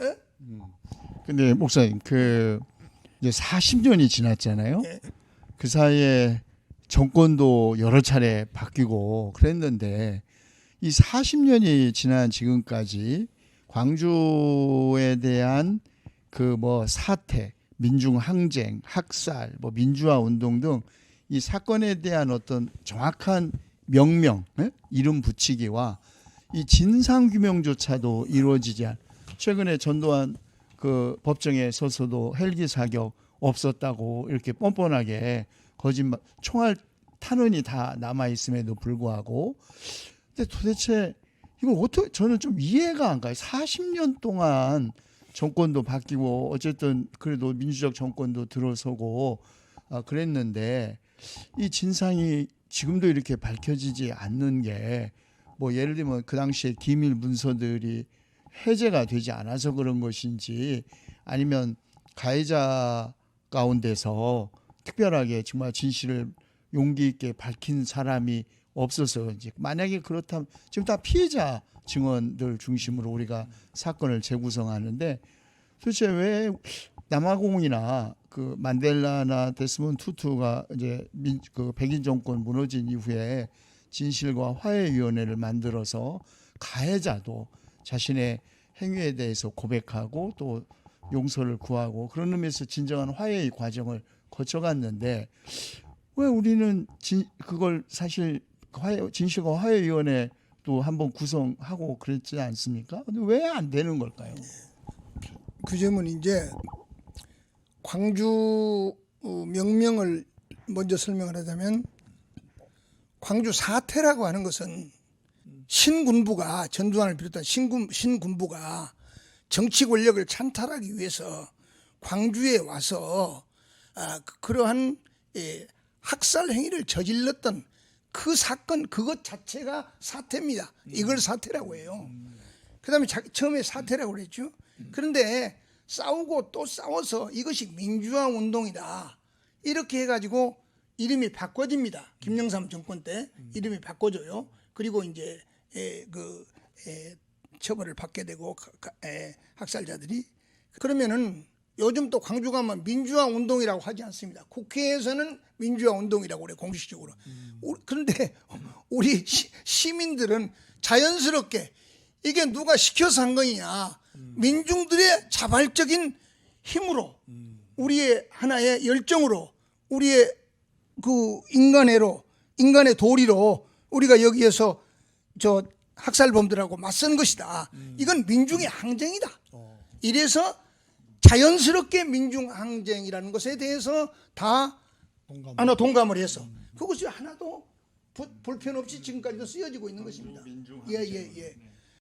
예? 근데 목사님 그 이제 40년이 지났잖아요. 예. 그 사이에 정권도 여러 차례 바뀌고 그랬는데 이 40년이 지난 지금까지 광주에 대한 그 뭐 사태, 민중 항쟁, 학살, 뭐 민주화 운동 등 이 사건에 대한 어떤 정확한 명명, 예? 이름 붙이기와 이 진상 규명조차도 이루어지지 않. 최근에 전두환 그 법정에 서서도 헬기 사격 없었다고 이렇게 뻔뻔하게 거짓말 총알 탄원이 다 남아 있음에도 불구하고 근데 도대체 이걸 어떻게 저는 좀 이해가 안 가요. 40년 동안 정권도 바뀌고 어쨌든 그래도 민주적 정권도 들어서고 아, 그랬는데 이 진상이 지금도 이렇게 밝혀지지 않는 게 뭐 예를 들면 그 당시에 기밀 문서들이 해제가 되지 않아서 그런 것인지 아니면 가해자 가운데서 특별하게 정말 진실을 용기 있게 밝힌 사람이 없어서 이제 만약에 그렇다면 지금 다 피해자 증언들 중심으로 우리가 사건을 재구성하는데 도대체 왜 남아공이나 그 만델라나 데스몬 투투가 이제 민, 그 백인 정권 무너진 이후에 진실과 화해 위원회를 만들어서 가해자도 자신의 행위에 대해서 고백하고 또 용서를 구하고 그런 의미에서 진정한 화해의 과정을 거쳐갔는데 왜 우리는 진, 그걸 사실 화해, 진실과 화해위원회 또 한번 구성하고 그랬지 않습니까? 근데 왜 안 되는 걸까요? 그 점은 이제 광주 어, 명명을 먼저 설명을 하자면 광주 사태라고 하는 것은 신군부가 전두환을 비롯한 신군 신군부가 정치 권력을 찬탈하기 위해서 광주에 와서 아, 그- 그러한 예, 학살 행위를 저질렀던 그 사건 그것 자체가 사태입니다. 이걸 사태라고 해요. 그다음에 자, 처음에 사태라고 그랬죠. 그런데 싸우고 또 싸워서 이것이 민주화 운동이다. 이렇게 해가지고 이름이 바꿔집니다. 김영삼 정권 때 이름이 바꿔져요. 그리고 이제 에, 그 에, 처벌을 받게 되고 에, 학살자들이 그러면은 요즘 또 광주 가면 민주화 운동이라고 하지 않습니다. 국회에서는 민주화 운동이라고 그래 공식적으로. 우- 그런데 우리 시, 시민들은 자연스럽게 이게 누가 시켜서 한 거냐 민중들의 자발적인 힘으로 우리의 하나의 열정으로 우리의 그 인간애로 인간의 도리로 우리가 여기에서 저 학살범들하고 맞선 것이다. 이건 민중의 항쟁이다. 이래서 자연스럽게 민중 항쟁이라는 것에 대해서 다 하나 동감을 해서 그것이 하나도 부- 불편 없이 지금까지도 쓰여지고 있는 것입니다. 예, 예, 예.